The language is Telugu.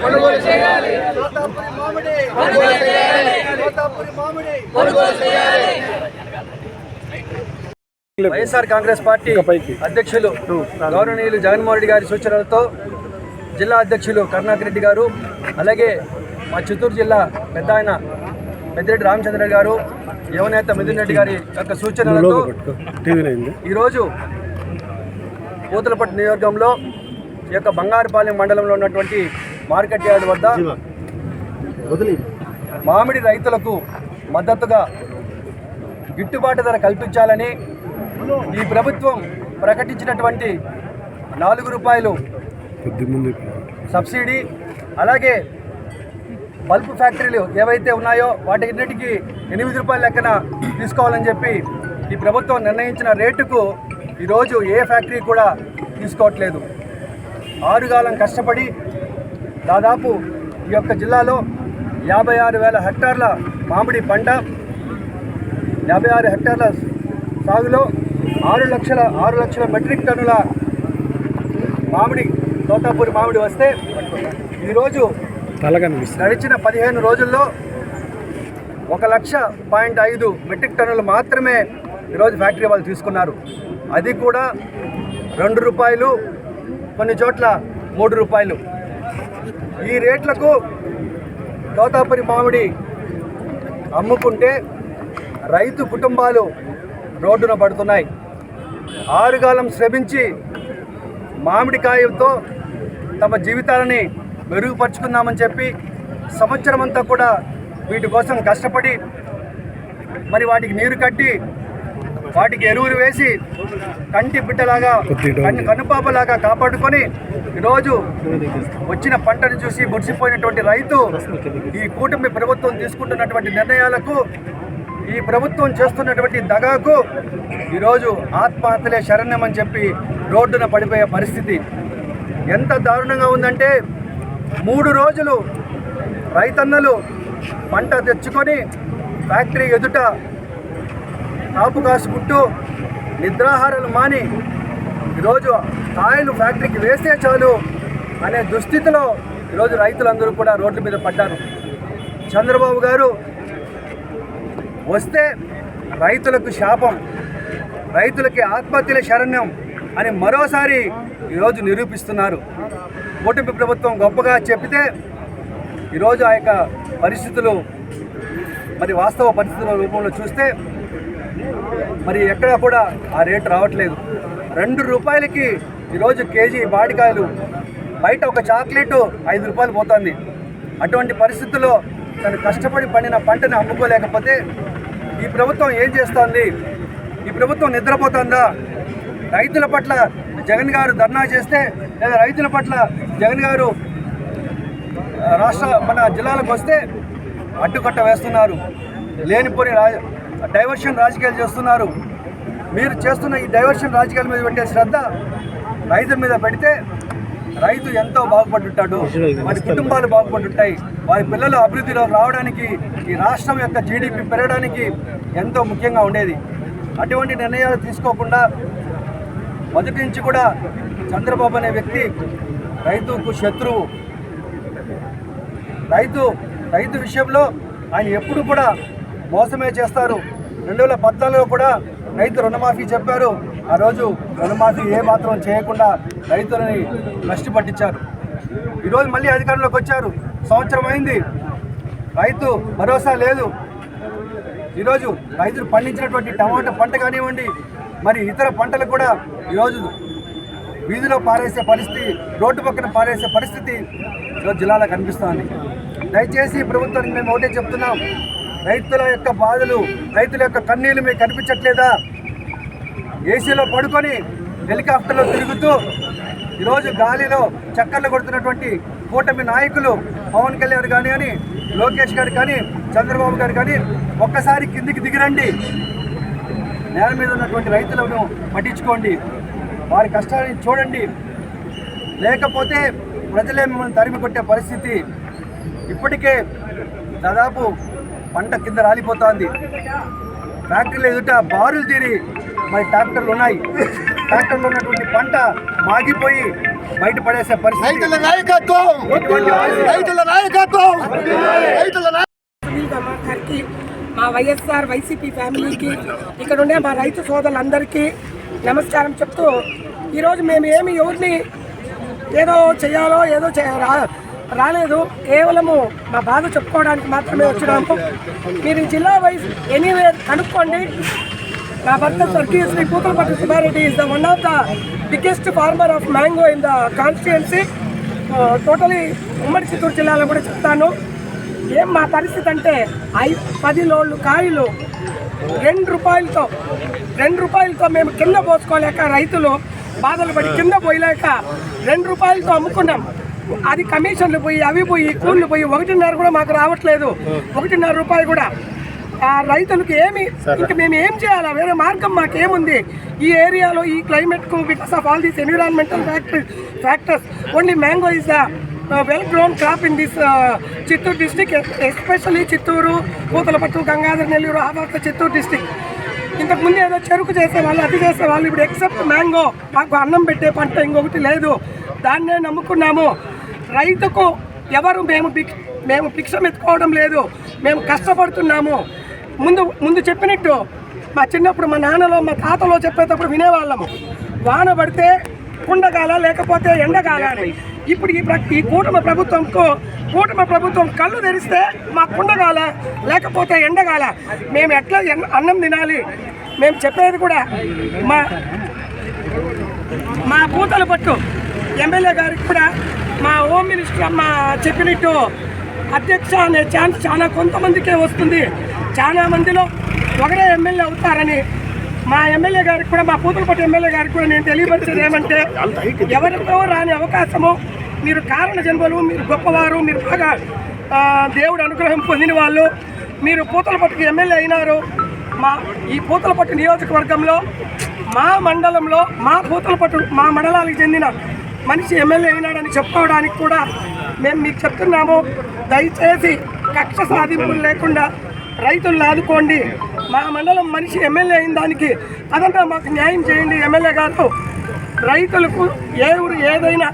కొనుగోలు చేయాలి తోతాపురి మామిడి కొనుగోలు చేయాలి తోతాపురి మామిడి కొనుగోలు చేయాలి వైఎస్ఆర్ కాంగ్రెస్ పార్టీ అధ్యక్షులు గౌరవనీయులు జగన్మోహన్ రెడ్డి గారి సూచనలతో జిల్లా అధ్యక్షులు కరుణాకర్ రెడ్డి గారు అలాగే మా చిత్తూరు జిల్లా పెద్ద ఆయన పెద్దిరెడ్డి రామచంద్ర గారు యువనేత మిథున్ రెడ్డి గారి యొక్క సూచనలతో ఈరోజు పూతలపట్టు నియోజకంలో ఈ యొక్క బంగారుపాలెం మండలంలో ఉన్నటువంటి మార్కెట్ యార్డ్ వద్ద మామిడి రైతులకు మద్దతుగా గిట్టుబాటు ధర కల్పించాలని ఈ ప్రభుత్వం ప్రకటించినటువంటి నాలుగు రూపాయలు సబ్సిడీ అలాగే బల్బ్ ఫ్యాక్టరీలు ఏవైతే ఉన్నాయో వాటిన్నిటికీ ఎనిమిది రూపాయల లెక్కన తీసుకోవాలని చెప్పి ఈ ప్రభుత్వం నిర్ణయించిన రేటుకు ఈరోజు ఏ ఫ్యాక్టరీ కూడా తీసుకోవట్లేదు. ఆరుగాలం కష్టపడి దాదాపు ఈ యొక్క జిల్లాలో యాభై ఆరు వేల హెక్టార్ల మామిడి పంట యాభై ఆరు హెక్టార్ల సాగులో ఆరు లక్షల ఆరు లక్షల మెట్రిక్ టన్నుల మామిడి తోతాపూరి మామిడి వస్తే ఈరోజు గడిచిన పదిహేను రోజుల్లో ఒక లక్ష పాయింట్ ఐదు మెట్రిక్ టన్నులు మాత్రమే ఈరోజు ఫ్యాక్టరీ వాళ్ళు తీసుకున్నారు. అది కూడా రెండు రూపాయలు కొన్ని చోట్ల మూడు రూపాయలు. ఈ రేట్లకు తోతాపురి మామిడి అమ్ముకుంటే రైతు కుటుంబాలు రోడ్డున పడుతున్నాయి. ఆరుగాలం శ్రమించి మామిడికాయతో తమ జీవితాలని మెరుగుపరుచుకుందామని చెప్పి సంవత్సరం అంతా కూడా వీటి కోసం కష్టపడి మరి వాటికి నీరు కట్టి వాటికి ఎరువులు వేసి కంటి బిడ్డలాగా కన్ను కనుపాపలాగా కాపాడుకొని ఈరోజు వచ్చిన పంటను చూసి మురిసిపోయినటువంటి రైతు ఈ కూటమి ప్రభుత్వం తీసుకుంటున్నటువంటి నిర్ణయాలకు ఈ ప్రభుత్వం చేస్తున్నటువంటి దగాకు ఈరోజు ఆత్మహత్యలే శరణ్యమని చెప్పి రోడ్డున పడిపోయే పరిస్థితి. ఎంత దారుణంగా ఉందంటే మూడు రోజులు రైతన్నలు పంట తెచ్చుకొని ఫ్యాక్టరీ ఎదుట కాపు కాసుకుంటూ నిద్రాహారాలు మాని ఈరోజు ఆయిల్ ఫ్యాక్టరీకి వేస్తే చాలు అనే దుస్థితిలో ఈరోజు రైతులందరూ కూడా రోడ్ల మీద పడ్డారు. చంద్రబాబు గారు వస్తే రైతులకు శాపం రైతులకి ఆత్మహత్యల శరణ్యం అని మరోసారి ఈరోజు నిరూపిస్తున్నారు. కూటమి ప్రభుత్వం గొప్పగా చెబితే ఈరోజు ఆ యొక్క పరిస్థితులు మరి వాస్తవ పరిస్థితుల రూపంలో చూస్తే మరి ఎక్కడా కూడా ఆ రేటు రావట్లేదు. రెండు రూపాయలకి ఈరోజు కేజీ బాడికాయలు బయట ఒక చాక్లెట్ ఐదు రూపాయలు పోతుంది. అటువంటి పరిస్థితుల్లో తను కష్టపడి పండిన పంటను అమ్ముకోలేకపోతే ఈ ప్రభుత్వం ఏం చేస్తోంది? ఈ ప్రభుత్వం నిద్రపోతుందా? రైతుల పట్ల జగన్ గారు ధర్నా చేస్తే లేదా రైతుల పట్ల జగన్ గారు రాష్ట్ర మన జిల్లాలకు వస్తే అడ్డుకట్ట వేస్తున్నారు. లేనిపోని డైవర్షన్ రాజకీయాలు చేస్తున్నారు. మీరు చేస్తున్న ఈ డైవర్షన్ రాజకీయాల మీద పెట్టే శ్రద్ధ రైతుల మీద పెడితే రైతు ఎంతో బాగుపడుంటాడు. వారి కుటుంబాలు బాగుపడుంటాయి. వారి పిల్లలు అభివృద్ధిలో రావడానికి ఈ రాష్ట్రం యొక్క జీడిపి పెరగడానికి ఎంతో ముఖ్యంగా ఉండేది. అటువంటి నిర్ణయాలు తీసుకోకుండా మొదటి నుంచి కూడా చంద్రబాబు అనే వ్యక్తి రైతుకు శత్రువు. రైతు రైతు విషయంలో ఆయన ఎప్పుడు కూడా మోసమే చేస్తారు. రెండు వేల పద్నాలుగులో కూడా రైతు రుణమాఫీ చెప్పారు. ఆ రోజు రుణమాఫీ ఏమాత్రం చేయకుండా రైతులని నష్టపట్టించారు. ఈరోజు మళ్ళీ అధికారంలోకి వచ్చారు. సంవత్సరం అయింది. రైతు భరోసా లేదు. ఈరోజు రైతులు పండించినటువంటి టమాటా పంట కానివ్వండి మరి ఇతర పంటలు కూడా ఈరోజు వీధిలో పారేసే పరిస్థితి రోడ్డు పక్కన పారేసే పరిస్థితి ఈరోజు జిల్లాలో కనిపిస్తోంది. దయచేసి ప్రభుత్వానికి మేము ఒకటే చెప్తున్నాం. రైతుల యొక్క బాధలు రైతుల యొక్క కన్నీళ్ళు మీకు కనిపించట్లేదా? ఏసీలో పడుకొని హెలికాప్టర్లో తిరుగుతూ ఈరోజు గాలిలో చక్కర్లు కొడుతున్నటువంటి కూటమి నాయకులు పవన్ కళ్యాణ్ కానీ అని లోకేష్ గారు కానీ చంద్రబాబు గారు కానీ ఒక్కసారి కిందికి దిగిరండి. నేల మీద ఉన్నటువంటి రైతులను పట్టించుకోండి. వారి కష్టాన్ని చూడండి. లేకపోతే ప్రజలే మిమ్మల్ని తరిమి కొట్టే పరిస్థితి. ఇప్పటికే దాదాపు పంట కింద రాలిపోతోంది. ఫ్యాక్టరీలు ఎదుట బారులు తీరి మరి ట్రాక్టర్లు ఉన్నాయి. ట్రాక్టర్లో ఉన్నటువంటి పంట మాగిపోయి బయట పడేసే పరిస్థితి. రైతుల నాయకత్వం! రైతుల రైతుల మా వైఎస్ఆర్ వైసీపీ ఫ్యామిలీకి ఇక్కడ ఉండే మా రైతు సోదరులందరికీ నమస్కారం చెప్తూ ఈరోజు మేము ఏమి ఎవరిని ఏదో చేయాలో ఏదో చే రా- రాలేదు కేవలము మా బాధ చెప్పుకోవడానికి మాత్రమే వచ్చినాము. మీరు ఈ జిల్లా వైజ్ ఎనీవే కనుక్కోండి. నా భర్త స్వర్గీయ Shri Puthalapattu Subbareddy is the one of the biggest farmer of mango in the constituency totally ఉమ్మడి చిత్తూరు జిల్లాలో కూడా చెప్తాను. ఏం మా పరిస్థితి అంటే ఐదు పది లోళ్ళు కాయలు రెండు రూపాయలతో రెండు రూపాయలతో మేము కింద పోసుకోలేక రైతులు బాధలు పడి కింద పోయలేక రెండు రూపాయలతో అమ్ముకున్నాం. అది కమిషన్లు పోయి అవి పోయి కూళ్ళు పోయి ఒకటిన్నర కూడా మాకు రావట్లేదు. ఒకటిన్నర రూపాయలు కూడా. ఆ రైతులకు ఏమి ఇంకా మేము ఏం చేయాలా? వేరే మార్గం మాకేముంది? ఈ ఏరియాలో ఈ క్లైమేట్కు because of all these environmental factory factors only mango is the well grown crop in this Chittoor district especially Chittoor Puthalapattu Gangadhara Nellore ఆ పక్క చిత్తూరు డిస్టిక్ ఇంతకు ముందు ఏదో చెరుకు చేసేవాళ్ళు అది చేసేవాళ్ళు ఇప్పుడు ఎక్సెప్ట్ మ్యాంగో మాకు అన్నం పెట్టే పంట ఇంకొకటి లేదు. దాన్నే నమ్ముకున్నాము. రైతుకు ఎవరు మేము మేము భిక్షం ఎత్తుకోవడం లేదు. మేము కష్టపడుతున్నాము. ముందు ముందు చెప్పినట్టు మా చిన్నప్పుడు మా నాన్నలో మా తాతలో చెప్పేటప్పుడు వినేవాళ్ళము. వాన పడితే కుండగాల లేకపోతే ఎండగాల అని ఇప్పుడు ఈ ఈ కూటమి ప్రభుత్వంకు కూటమి ప్రభుత్వం కళ్ళు తెరిస్తే మా కుండగాల లేకపోతే ఎండగాల. మేము ఎట్లా అన్నం తినాలి? మేము చెప్పేది కూడా మా మా పూతల పట్టు. ఎమ్మెల్యే గారికి కూడా మా హోమ్ మినిస్టర్ అమ్మ చెప్పినట్టు అధ్యక్ష అనే ఛాన్స్ చాలా కొంతమందికే వస్తుంది. చాలా మందిలో ఒకరే ఎమ్మెల్యే అవుతారని మా ఎమ్మెల్యే గారికి కూడా మా పూతలపట్టు ఎమ్మెల్యే గారికి కూడా నేను తెలియపరిచేది ఏమంటే ఎవరితో రాని అవకాశము మీరు కారణ జన్మలు మీరు గొప్పవారు మీరు బాగా దేవుడు అనుగ్రహం పొందిన వాళ్ళు మీరు పూతలపట్టుకు ఎమ్మెల్యే అయినారు. మా ఈ పూతలపట్టు నియోజకవర్గంలో మా మండలంలో మా పూతలపట్టు మా మండలానికి చెందిన మనిషి ఎమ్మెల్యే అయినాడని చెప్పుకోవడానికి కూడా మేము మీకు చెప్తున్నాము. దయచేసి కక్ష సాధింపులు లేకుండా రైతులను ఆదుకోండి. మా మండలం మనిషి ఎమ్మెల్యే అయిన దానికి అదంతా మాకు న్యాయం చేయండి ఎమ్మెల్యే గారు. రైతులకు ఏ ఊరు ఏదైనా